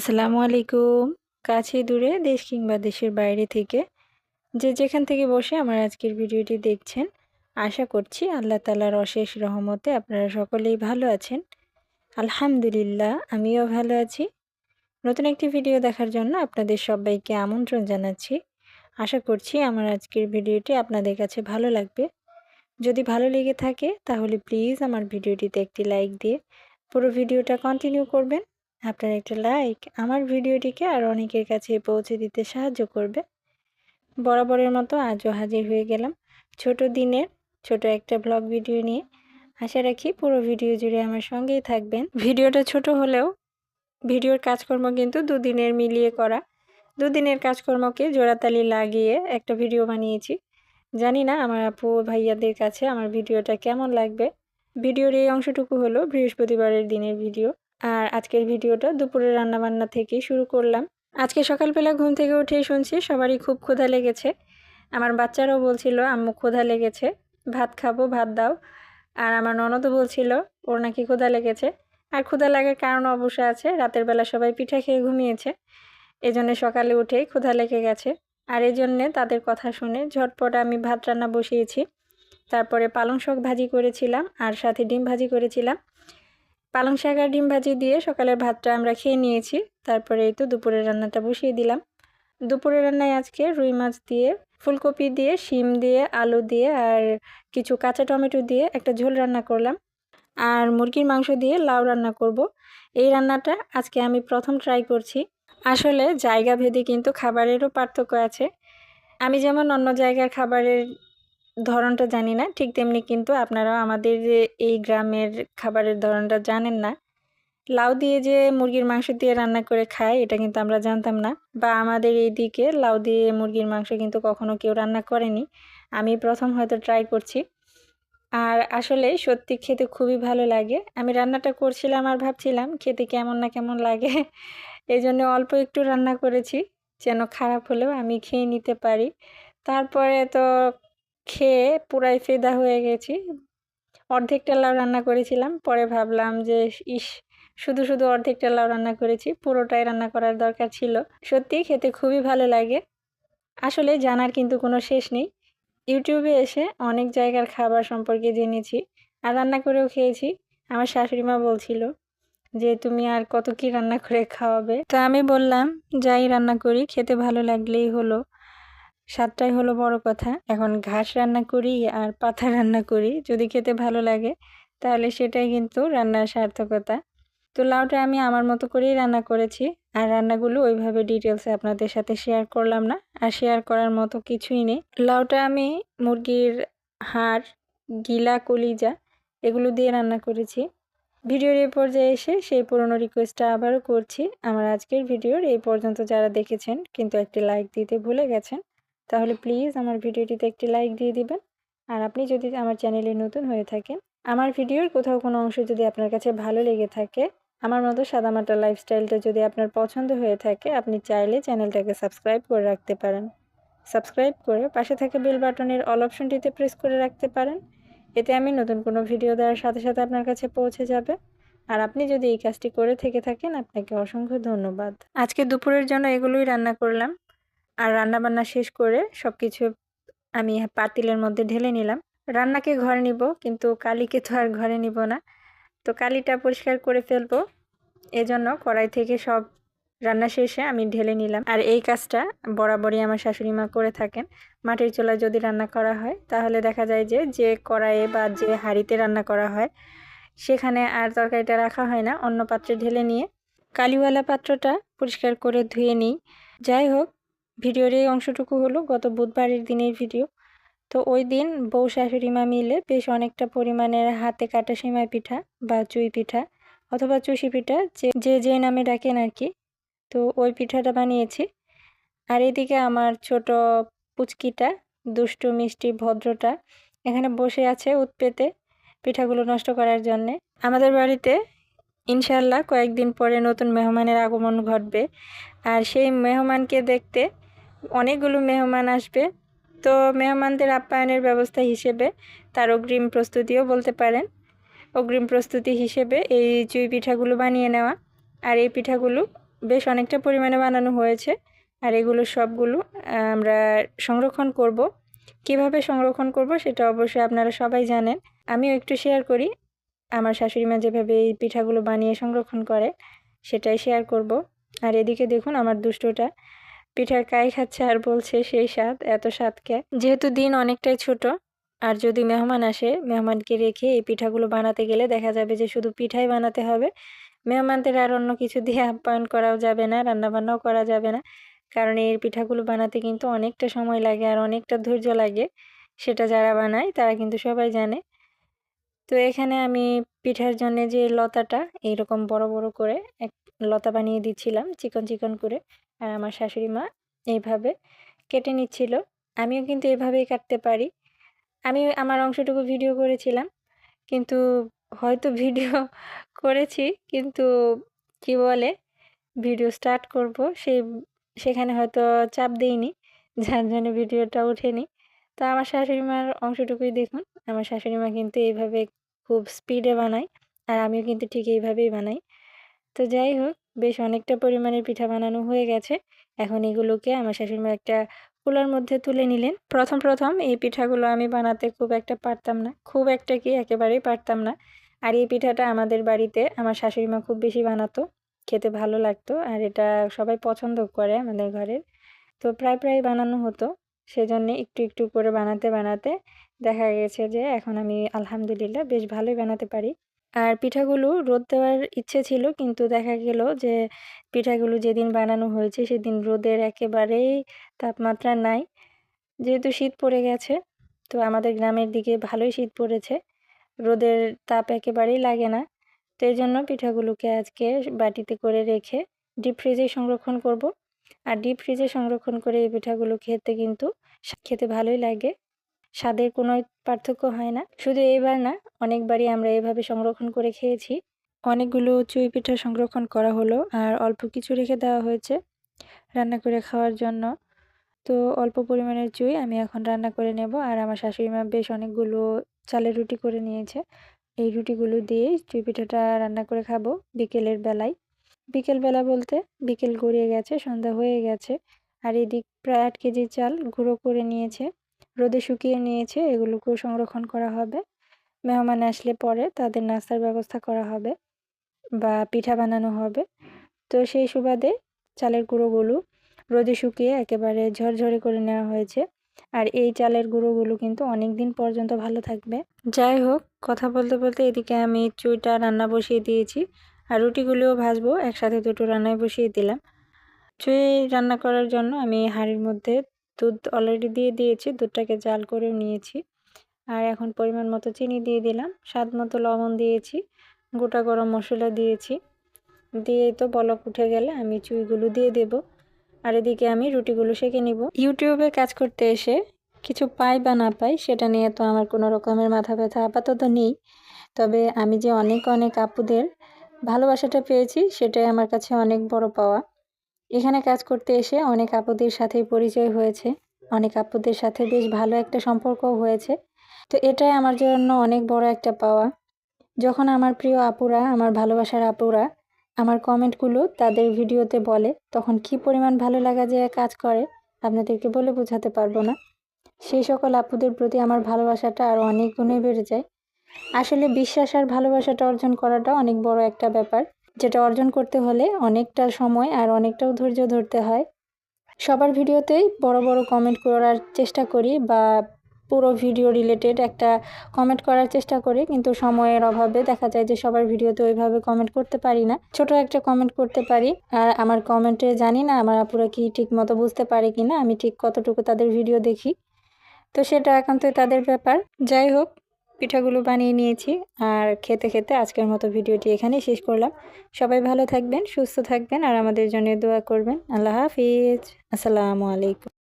আসসালামু আলাইকুম। কাছে দূরে দেশ কিংবা দেশের বাইরে থেকে যে যেখান থেকে বসে আমার আজকের ভিডিওটি দেখছেন, আশা করছি আল্লাহ তালার অশেষ রহমতে আপনারা সকলেই ভালো আছেন। আলহামদুলিল্লাহ, আমিও ভালো আছি। নতুন একটি ভিডিও দেখার জন্য আপনাদের সবাইকে আমন্ত্রণ জানাচ্ছি। আশা করছি আমার আজকের ভিডিওটি আপনাদের কাছে ভালো লাগবে। যদি ভালো লেগে থাকে, তাহলে প্লিজ আমার ভিডিওটিতে একটি লাইক দিয়ে পুরো ভিডিওটা কন্টিনিউ করবেন। আপনার একটা লাইক আমার ভিডিওটিকে আর অনেকের কাছে পৌঁছে দিতে সাহায্য করবে। বরাবরের মতো আজও হাজির হয়ে গেলাম। ছোট দিনের ছোট একটা ব্লগ ভিডিও নিয়ে। আশা রাখি পুরো ভিডিও জুড়ে আমার সঙ্গেই থাকবেন। ভিডিওটা ছোট হলেও ভিডিওর কাজকর্ম কিন্তু দুদিনের মিলিয়ে করা। দুদিনের কাজকর্মকে জোড়াতালি লাগিয়ে একটা ভিডিও বানিয়েছি। জানি না আমার আপু ভাইয়াদের কাছে আমার ভিডিওটা কেমন লাগবে। ভিডিওর এই অংশটুকু হলো বৃহস্পতিবারের দিনের ভিডিও আর আজকের ভিডিওটা দুপুরে রান্নাবান্না থেকেই শুরু করলাম। আজকে সকালবেলা ঘুম থেকে উঠেই শুনছি সবারই খুব ক্ষুধা লেগেছে। আমার বাচ্চারাও বলছিল, আম্মু, ক্ষুধা লেগেছে, ভাত খাব, ভাত দাও। আর আমার ননদও বলছিল, ওর নাকি ক্ষুধা লেগেছে। আর ক্ষুধা লাগার কারণ অবশ্য আছে, রাতের বেলা সবাই পিঠা খেয়ে ঘুমিয়েছে। এজন্য সকালে উঠেই ক্ষুধা লেগে গেছে। আর এই জন্যে তাদের কথা শুনে ঝটপট আমি ভাত রান্না বসিয়েছি। তারপরে পালং শাক ভাজি করেছিলাম আর সাথে ডিম ভাজি করেছিলাম। পালং শাক আর ডিম ভাজি দিয়ে সকালের ভাতটা আমরা খেয়ে নিয়েছি। তারপরে এই তো দুপুরের রান্নাটা বসিয়ে দিলাম। দুপুরের রান্নায় আজকে রুই মাছ দিয়ে, ফুলকপি দিয়ে, শিম দিয়ে, আলু দিয়ে আর কিছু কাঁচা টমেটো দিয়ে একটা ঝোল রান্না করলাম। আর মুরগির মাংস দিয়ে লাউ রান্না করব। এই রান্নাটা আজকে আমি প্রথম ট্রাই করছি। আসলে জায়গা ভেদে কিন্তু খাবারেরও পার্থক্য আছে। আমি যেমন অন্য জায়গার খাবারের ধরনটা জানি না, ঠিক তেমনি কিন্তু আপনারাও আমাদের এই গ্রামের খাবারের ধরনটা জানেন না। লাউ দিয়ে যে মুরগির মাংস দিয়ে রান্না করে খায়, এটা কিন্তু আমরা জানতাম না। বা আমাদের এই দিকে লাউ দিয়ে মুরগির মাংস কিন্তু কখনো কেউ রান্না করেনি। আমি প্রথম হয়তো ট্রাই করছি। আর আসলে সত্যি খেতে খুবই ভালো লাগে। আমি রান্নাটা করছিলাম আর ভাবছিলাম, খেতে কেমন না কেমন লাগে। এই জন্য অল্প একটু রান্না করেছি, যেন খারাপ হলেও আমি খেয়ে নিতে পারি। তারপরে তো খেয়ে পুরাই ফেদা হয়ে গেছি। অর্ধেকটা লাউ রান্না করেছিলাম, পরে ভাবলাম যে, ইস, শুধু শুধু অর্ধেকটা লাউ রান্না করেছি, পুরোটাই রান্না করার দরকার ছিল। সত্যি খেতে খুবই ভালো লাগে। আসলে জানার কিন্তু কোনো শেষ নেই। ইউটিউবে এসে অনেক জায়গার খাবার সম্পর্কে জেনেছি আর রান্না করেও খেয়েছি। আমার শাশুড়ি মা বলছিল যে, তুমি আর কত কি রান্না করে খাওয়াবে? তো আমি বললাম, যাই রান্না করি, খেতে ভালো লাগলেই হলো। স্বাদটাই হলো বড় কথা। এখন ঘাস রান্না করি আর পাতা রান্না করি, যদি খেতে ভালো লাগে, তাহলে সেটাই কিন্তু রান্নার সার্থকতা। তো লাউটা আমি আমার মতো করেই রান্না করেছি, আর রান্নাগুলো ওইভাবে ডিটেলসে আপনাদের সাথে শেয়ার করলাম না, আর শেয়ার করার মতো কিছুই নেই। লাউটা আমি মুরগির হাড়, গিলা, কলিজা, এগুলো দিয়ে রান্না করেছি। ভিডিওর এই পর্যায়ে এসে সেই পুরনো রিকোয়েস্টটা আবারও করছি। আমার আজকের ভিডিওর এই পর্যন্ত যারা দেখেছেন, কিন্তু একটি লাইক দিতে ভুলে গেছেন তাহলে প্লিজ আমার ভিডিওটিতে একটি লাইক দিয়ে দিবেন। আর আপনি যদি আমার চ্যানেলে নতুন হয়ে থাকেন, আমার ভিডিওর কোথাও কোনো অংশ যদি আপনার কাছে ভালো লেগে থাকে, আমার মতো সাদামাটা লাইফস্টাইলটা যদি আপনার পছন্দ হয়ে থাকে, আপনি চাইলে চ্যানেলটাকে সাবস্ক্রাইব করে রাখতে পারেন। সাবস্ক্রাইব করে পাশে থাকা বেল বাটনের অল অপশনটিতে প্রেস করে রাখতে পারেন। এতে আমি নতুন কোনো ভিডিও দেওয়ার সাথে সাথে আপনার কাছে পৌঁছে যাবে। আর আপনি যদি এই কাজটি করে থেকে থাকেন, আপনাকে অসংখ্য ধন্যবাদ। আজকে দুপুরের জন্য এগুলোই রান্না করলাম। আর রান্না বান্না শেষ করে সব কিছু আমি পাতিলের মধ্যে ঢেলে নিলাম। রান্নাকে ঘরে নিব, কিন্তু কালিকে তো আর ঘরে নিব না। তো কালিটা পরিষ্কার করে ফেলব। এজন্য কড়াই থেকে সব রান্না শেষে আমি ঢেলে নিলাম। আর এই কাজটা বরাবরই আমার শাশুড়ি মা করে থাকেন। মাটির চুলায় যদি রান্না করা হয়, তাহলে দেখা যায় যে যে কড়াইয়ে বা যে হাঁড়িতে রান্না করা হয়, সেখানে আর তরকারিটা রাখা হয় না। অন্য পাত্রে ঢেলে নিয়ে কালিওয়ালা পাত্রটা পরিষ্কার করে ধুয়ে নিই। যাই হোক ভিডিওর এই অংশটুকু হলো গত বুধবারের দিনের ভিডিও। তো ওই দিন বউ, শাশুড়ি মা মিলে বেশ অনেকটা পরিমাণের হাতে কাটা সেমাই পিঠা বা চুই পিঠা অথবা চুষি পিঠা যে যে যে নামে ডাকেন আর কি, তো ওই পিঠাটা বানিয়েছি। আর এদিকে আমার ছোট পুচকিটা, দুষ্টু, মিষ্টি, ভদ্রটা এখানে বসে আছে উৎপেতে পিঠাগুলো নষ্ট করার জন্যে। আমাদের বাড়িতে ইনশাল্লাহ কয়েকদিন পরে নতুন মেহমানের আগমন ঘটবে। আর সেই মেহমানকে দেখতে অনেকগুলো মেহমান আসবে। তো মেহমানদের আপ্যায়নের ব্যবস্থা হিসেবে তার অগ্রিম প্রস্তুতিও বলতে পারেন। অগ্রিম প্রস্তুতি হিসেবে এই চুই পিঠাগুলো বানিয়ে নেওয়া। আর এই পিঠাগুলো বেশ অনেকটা পরিমাণে বানানো হয়েছে। আর এগুলো সবগুলো আমরা সংরক্ষণ করব। কীভাবে সংরক্ষণ করব সেটা অবশ্যই আপনারা সবাই জানেন। আমিও একটু শেয়ার করি। আমার শাশুড়ি মা যেভাবে এই পিঠাগুলো বানিয়ে সংরক্ষণ করে, সেটাই শেয়ার করব। আর এদিকে দেখুন আমার দুষ্টটা পিঠার কাই খাচ্ছে আর বলছে সেই স্বাদ, এত স্বাদকে। যেহেতু দিন অনেকটাই ছোট, আর যদি মেহমান আসে, মেহমানকে রেখে এই পিঠাগুলো বানাতে গেলে দেখা যাবে যে শুধু পিঠাই বানাতে হবে। মেহমানদের আর অন্য কিছু দিয়ে আপ্যায়ন করাও যাবে না, রান্নাবান্নাও করা যাবে না, কারণ এই পিঠাগুলো বানাতে কিন্তু অনেকটা সময় লাগে আর অনেকটা ধৈর্য লাগে। সেটা যারা বানায়, তারা কিন্তু সবাই জানে। তো এখানে আমি পিঠার জন্য যে লতাটা, এইরকম বড় বড় করে এক লতা বানিয়ে দিচ্ছিলাম, চিকন চিকন করে। আর আমার শাশুড়ি মা এইভাবে কেটে নিচ্ছিল। আমিও কিন্তু এভাবেই কাটতে পারি। আমি আমার অংশটুকু ভিডিও করেছিলাম। কিন্তু হয়তো ভিডিও করেছি, কিন্তু কি বলে, ভিডিও স্টার্ট করব সেই, সেখানে হয়তো চাপ দিইনি, যার জন্য ভিডিওটা ওঠেনি। তো আমার শাশুড়ি মার অংশটুকুই দেখুন। আমার শাশুড়ি মা কিন্তু এইভাবে খুব স্পিডে বানায়, আর আমিও কিন্তু ঠিক এইভাবেই বানাই। তো যাই হোক বেশ অনেকটা পরিমাণের পিঠা বানানো হয়ে গেছে। এখন এগুলোকে আমার শাশুড়ি মা একটা কুলার মধ্যে তুলে নিলেন। প্রথম প্রথম এই পিঠাগুলো আমি বানাতে খুব একটা পারতাম না। খুব একটা কি একেবারেই পারতাম না। আর এই পিঠাটা আমাদের বাড়িতে আমার শাশুড়ি মা খুব বেশি বানাতো। খেতে ভালো লাগতো আর এটা সবাই পছন্দ করে আমাদের ঘরের। তো প্রায় প্রায় বানানো হতো। সেজন্য একটু একটু করে বানাতে বানাতে দেখা গেছে যে এখন আমি আলহামদুলিল্লাহ বেশ ভালোই বানাতে পারি। আর পিঠাগুলো রোদ দেওয়ার ইচ্ছে ছিল, কিন্তু দেখা গেল যে পিঠাগুলো যেদিন বানানো হয়েছে সেদিন রোদের একেবারেই তাপমাত্রা নাই। যেহেতু শীত পড়ে গেছে, তো আমাদের গ্রামের দিকে ভালোই শীত পড়েছে। রোদের তাপ একেবারেই লাগে না। তো এই জন্য পিঠাগুলোকে আজকে বাটিতে করে রেখে ডিপ ফ্রিজে সংরক্ষণ করব। আর ডিপ ফ্রিজে সংরক্ষণ করে এই পিঠাগুলো খেতে কিন্তু খেতে ভালোই লাগে। স্বাদের কোনো পার্থক্য হয় না। শুধু এবার না, অনেকবারই আমরা এভাবে সংরক্ষণ করে খেয়েছি। অনেকগুলো চুই পিঠা সংরক্ষণ করা হলো আর অল্প কিছু রেখে দেওয়া হয়েছে রান্না করে খাওয়ার জন্য। তো অল্প পরিমাণের চুই আমি এখন রান্না করে নেব আর আমার শাশুড়ি মা বেশ অনেকগুলো চালের রুটি করে নিয়েছে। এই রুটিগুলো দিয়ে চুই পিঠাটা রান্না করে খাব বিকেলের বেলায়। বিকেলবেলা বলতে বিকেল গড়িয়ে গেছে, সন্ধ্যা হয়ে গেছে আর এদিক প্রায় আট কেজি চাল গুঁড়ো করে নিয়েছে। রোদে শুকিয়ে নিয়েছে, এগুলোকেও সংরক্ষণ করা হবে। মেহমান আসলে পরে তাদের নাস্তার ব্যবস্থা করা হবে বা পিঠা বানানো হবে। তো সেই সুবাদে চালের গুঁড়োগুলো রোদে শুকিয়ে একেবারে ঝরঝরে করে নেওয়া হয়েছে। আর এই চালের গুঁড়োগুলো কিন্তু অনেক দিন পর্যন্ত ভালো থাকবে। যাই হোক, কথা বলতে বলতে এদিকে আমি চুইটা রান্না বসিয়ে দিয়েছি আর রুটিগুলোও ভাজবো, একসাথে দুটো রান্নায় বসিয়ে দিলাম। চুই রান্না করার জন্য আমি হাঁড়ির মধ্যে দুধ অলরেডি দিয়ে দিয়েছি, দুধটাকে জাল করেও নিয়েছি। আর এখন পরিমাণ মতো চিনি দিয়ে দিলাম, স্বাদ মতো লবণ দিয়েছি, গোটা গরম মশলা দিয়েছি। দিয়ে তো বলক উঠে গেলে আমি চুইগুলো দিয়ে দেব। আর এদিকে আমি রুটিগুলো সেঁকে নিব। ইউটিউবে কাজ করতে এসে কিছু পাই বা না পাই, সেটা নিয়ে তো আমার কোনো রকমের মাথা ব্যথা আপাতত নেই। তবে আমি যে অনেক অনেক আপুদের ভালোবাসাটা পেয়েছি, সেটাই আমার কাছে অনেক বড় পাওয়া। এখানে কাজ করতে এসে অনেক আপুদের সাথে পরিচয় হয়েছে। অনেক আপুদের সাথে বেশ ভালো একটা সম্পর্ক হয়েছে। তো এটাই আমার জন্য অনেক বড় একটা পাওয়া। যখন আমার প্রিয় আপুরা, আমার ভালোবাসার আপুরা আমার কমেন্টগুলো তাদের ভিডিওতে বলে, তখন কি পরিমাণ ভালো লাগা যে কাজ করে, আপনাদেরকে বলে বোঝাতে পারব না। সেই সকল আপুদের প্রতি আমার ভালোবাসাটা আরও অনেক গুণে বেড়ে যায়। আসলে বিশ্বাস আর ভালোবাসাটা অর্জন করাটা অনেক বড় একটা ব্যাপার। যেটা অর্জন করতে হলে অনেকটা সময় আর অনেকটাও ধৈর্য ধরতে হয়। সবার ভিডিওতেই বড় বড় কমেন্ট করার চেষ্টা করি বা পুরো ভিডিও রিলেটেড একটা কমেন্ট করার চেষ্টা করি, কিন্তু সময়ের অভাবে দেখা যায় যে সবার ভিডিওতে ওইভাবে কমেন্ট করতে পারি না। ছোট একটা কমেন্ট করতে পারি, আর আমার কমেন্টে জানি না আমার আপুরা কি ঠিক মতো বুঝতে পারে কি না আমি ঠিক কতটুকু তাদের ভিডিও দেখি। তো সেটা একান্তই তাদের ব্যাপার। যাই হোক পিঠাগুলো বানিয়ে নিয়েছি। আর খেতে খেতে আজকের মতো ভিডিওটি এখানে শেষ করলাম। সবাই ভালো থাকবেন, সুস্থ থাকবেন, আর আমাদের জন্য দোয়া করবেন। আল্লাহ হাফিজ। আসসালামু আলাইকুম।